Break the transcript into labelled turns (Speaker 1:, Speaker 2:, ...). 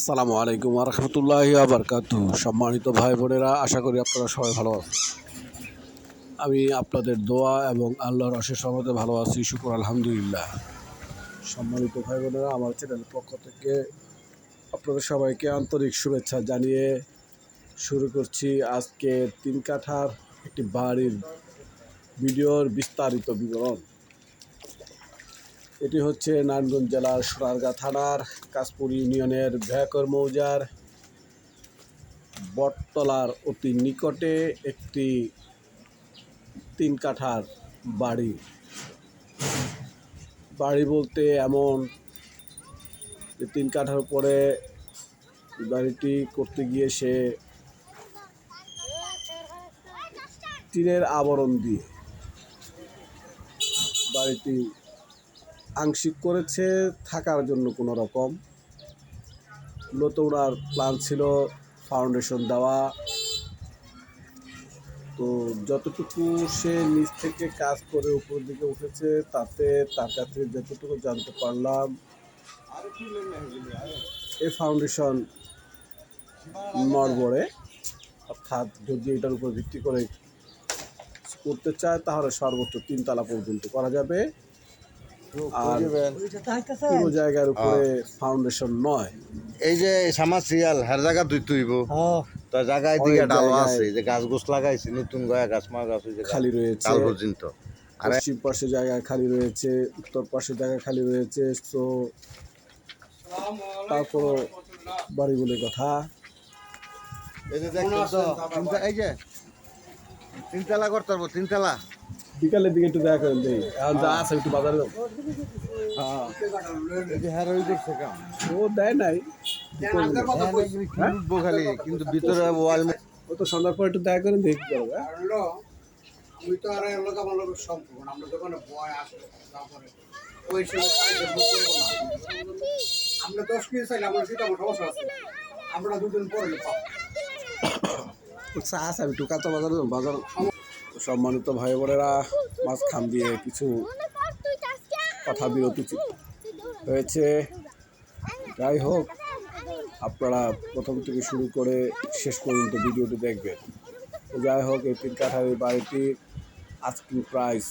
Speaker 1: আসসালামু আলাইকুম রহমতুল্লাহ আবরকাতু সম্মানিত ভাই বোনেরা আশা করি আপনারা সবাই ভালো আছেন। আমি আপনাদের দোয়া এবং আল্লাহর অশেষ সহমতে ভালো আছি, শুকুর আলহামদুলিল্লাহ। সম্মানিত ভাই বোনেরা আমার চ্যানেলের পক্ষ থেকে আপনাদের সবাইকে আন্তরিক শুভেচ্ছা জানিয়ে শুরু করছি আজকে তিন কাঠার একটি বাড়ির ভিডিওর বিস্তারিত বিবরণ। এটি হচ্ছে নারায়ণগঞ্জ জেলার সোনারগাঁ থানার কাশপুর ইউনিয়নের ভ্যাকর মৌজার বটতলার অতি নিকটে একটি তিন কাঠার বাড়ি। বাড়ি বলতে এমন যে তিন কাঠার উপরে বাড়িটি করতে গিয়ে সে টিনের আবরণ দিয়ে বাড়িটি আংশিক করেছে থাকার জন্য কোনো রকম। মূলত ওনার প্ল্যান ছিল ফাউন্ডেশন দেওয়া। তো যতটুকু সে নিচ থেকে কাজ করে উপরের দিকে উঠেছে, তাতে তার কাছে যতটুকু জানতে পারলাম এই ফাউন্ডেশন নড়বড়ে অর্থাৎ যদি এটার উপর ভিত্তি করে করতে চায়, তাহলে সর্বোচ্চ তিনতলা পর্যন্ত করা যাবে। আর পুরো জায়গার উপরে ফাউন্ডেশন নয়।
Speaker 2: এই যে সামাজ সিরিয়াল হার জায়গা দুই তুইব। তো জায়গায় দিকে ডাল আছে যে গাছ গোছ লাগাইছে নতুন গয়া গাছ মা গাছ যে
Speaker 1: খালি রয়েছে।
Speaker 2: ডাল পর্যন্ত আর
Speaker 1: পশ্চিম পাশে জায়গা খালি রয়েছে উত্তর পাশে জায়গা খালি রয়েছে তো তারপর বাড়িগুলির কথা।
Speaker 2: এই যে দেখছেন তো তিনটা- এই যে তিনতলা করতে পারব তিনতলা।
Speaker 1: বিকালের দিকে একটু দেখা করেন দেই এখন যা আছে একটু বাজারে যাব।
Speaker 2: হ্যাঁ। হ্যাঁ
Speaker 1: ও দেয় নাই।
Speaker 2: এগুলি কি খালি কিন্তু ভিতরে ওয়াল
Speaker 1: ও তো সন্ধ্যার পর একটু দেখা করেন দেখি কি করবে?
Speaker 3: হলো আমি তো আর লোক আমার লোক সম্পূর্ণ। আমরা দোকানে বয় আসে তারপরে ওই সময় কাজে বুক করব না। আমরা দশ কেজি চাইলে আমরা সেটা আমার সমস্যা আছে। আমরা দুদিন পরে পাবো।
Speaker 1: চা আছে আমি একটু কাঁচা বাজারে বাজার সম্মানিত ভাই বোনেরা মাঝখান দিয়ে কিছু কথা বিরতি হয়েছে যাই হোক, আপনারা প্রথম থেকে শুরু করে শেষ পর্যন্ত ভিডিওটি দেখবেন। যাই হোক, এই তিন কাঠারের বাড়িটির আস্কিং প্রাইস।